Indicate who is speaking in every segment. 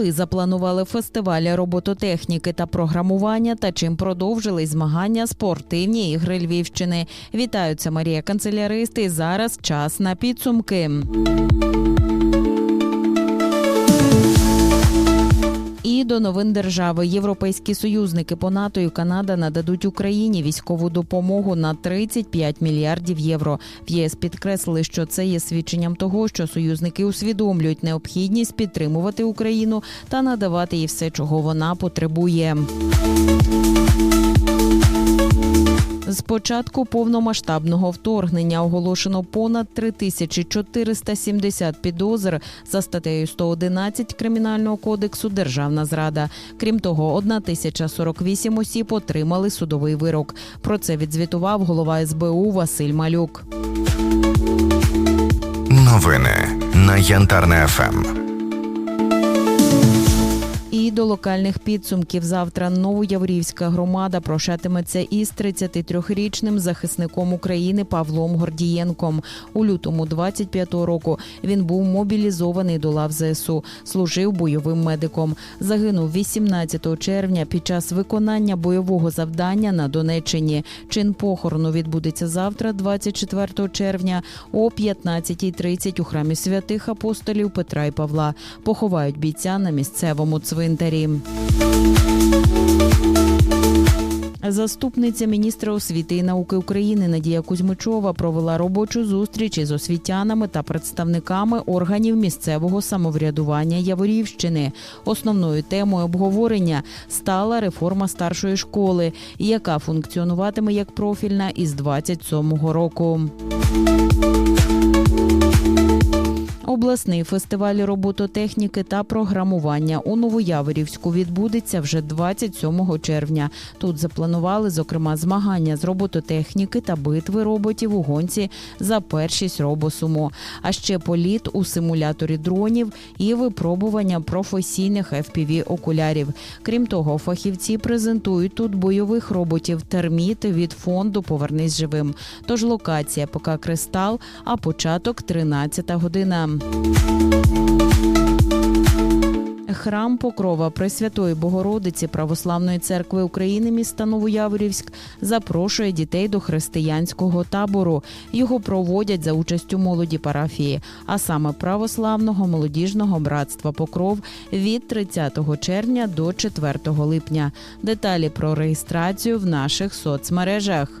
Speaker 1: коли запланували фестивалі робототехніки та програмування та чим продовжили змагання спортивні ігри Львівщини. Вітаються Марія Канцеляристи. зараз час на підсумки. До новин держави європейські союзники по НАТО і Канада нададуть Україні військову допомогу на 35 мільярдів євро. В ЄС підкреслили, що це є свідченням того, що союзники усвідомлюють необхідність підтримувати Україну та надавати їй все, чого вона потребує. З початку повномасштабного вторгнення оголошено понад 3470 підозр за статтею 111 Кримінального кодексу Державна зрада. Крім того, 1048 осіб отримали судовий вирок. Про це відзвітував голова СБУ Василь Малюк.
Speaker 2: Новини на Янтарне. ФМ.
Speaker 1: До локальних підсумків завтра Новояврівська громада прощатиметься із 33-річним захисником України Павлом Гордієнком. У лютому 25-го року він був мобілізований до лав ЗСУ, служив бойовим медиком. Загинув 18 червня під час виконання бойового завдання на Донеччині. Чин похорону відбудеться завтра, 24 червня, о 15.30 у храмі святих апостолів Петра і Павла. Поховають бійця на місцевому цвинтарі. Заступниця міністра освіти і науки України Надія Кузьмичова провела робочу зустріч із освітянами та представниками органів місцевого самоврядування Яворівщини. Основною темою обговорення стала реформа старшої школи, яка функціонуватиме як профільна із 27-го року. Обласний фестиваль робототехніки та програмування у Новояворівську відбудеться вже 27 червня. Тут запланували зокрема змагання з робототехніки та битви роботів у гонці за першість робосуму, а ще політ у симуляторі дронів і випробування професійних fpv окулярів. Крім того, фахівці презентують тут бойових роботів терміт від фонду Повернись живим. Тож локація ПК Кристал, а початок 13 година. Храм Покрова Пресвятої Богородиці Православної церкви України міста Новояворівськ запрошує дітей до християнського табору. Його проводять за участю молоді парафії, а саме православного молодіжного братства Покров від 30 червня до 4 липня. Деталі про реєстрацію в наших соцмережах.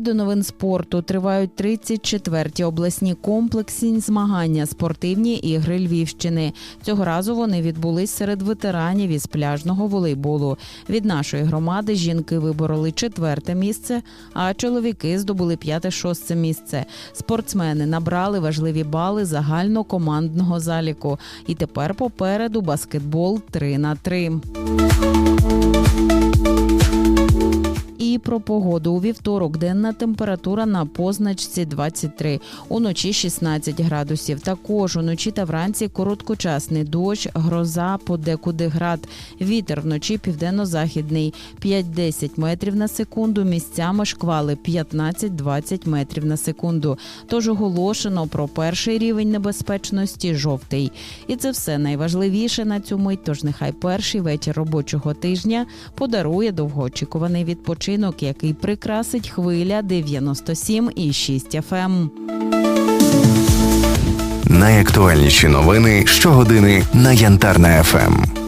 Speaker 1: До новин спорту тривають 34-ті обласні комплексні змагання спортивні ігри Львівщини. Цього разу вони відбулись серед ветеранів із пляжного волейболу. Від нашої громади жінки вибороли четверте місце, а чоловіки здобули п'яте-шосте місце. Спортсмени набрали важливі бали загальнокомандного заліку. І тепер попереду баскетбол 3 на 3. Про погоду у вівторок денна температура на позначці 23, уночі 16 градусів. Також уночі та вранці короткочасний дощ, гроза, подекуди град. Вітер вночі південно-західний 5-10 метрів на секунду. Місцями шквали 15-20 метрів на секунду. Тож оголошено про перший рівень небезпечності жовтий. І це все найважливіше на цю мить. Тож нехай перший вечір робочого тижня подарує довгоочікуваний відпочинок, який прикрасить хвиля 97,6 FM.
Speaker 2: Найактуальніші новини щогодини на Янтарне ФМ.